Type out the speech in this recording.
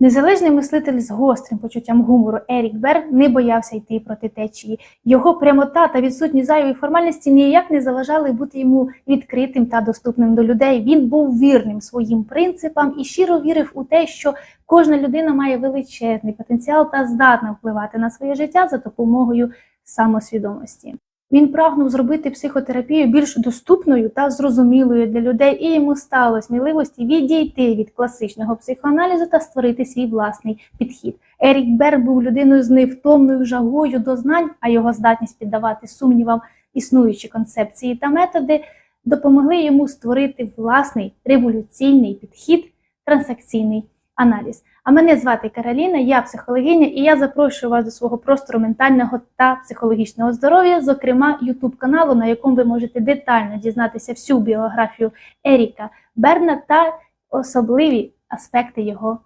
Незалежний мислитель з гострим почуттям гумору Ерік Берг не боявся йти проти течії. Його прямота та відсутність зайвої формальності ніяк не заважали бути йому відкритим та доступним до людей. Він був вірним своїм принципам і щиро вірив у те, що кожна людина має величезний потенціал та здатна впливати на своє життя за допомогою самосвідомості. Він прагнув зробити психотерапію більш доступною та зрозумілою для людей, і йому стало сміливості відійти від класичного психоаналізу та створити свій власний підхід. Ерік Берг був людиною з невтомною жагою до знань, а його здатність піддавати сумнівам існуючі концепції та методи допомогли йому створити власний революційний підхід, трансакційний аналіз. А мене звати Кароліна, я психологиня, і я запрошую вас до свого простору ментального та психологічного здоров'я, зокрема YouTube каналу, на якому ви можете детально дізнатися всю біографію Еріка Берна та особливі аспекти його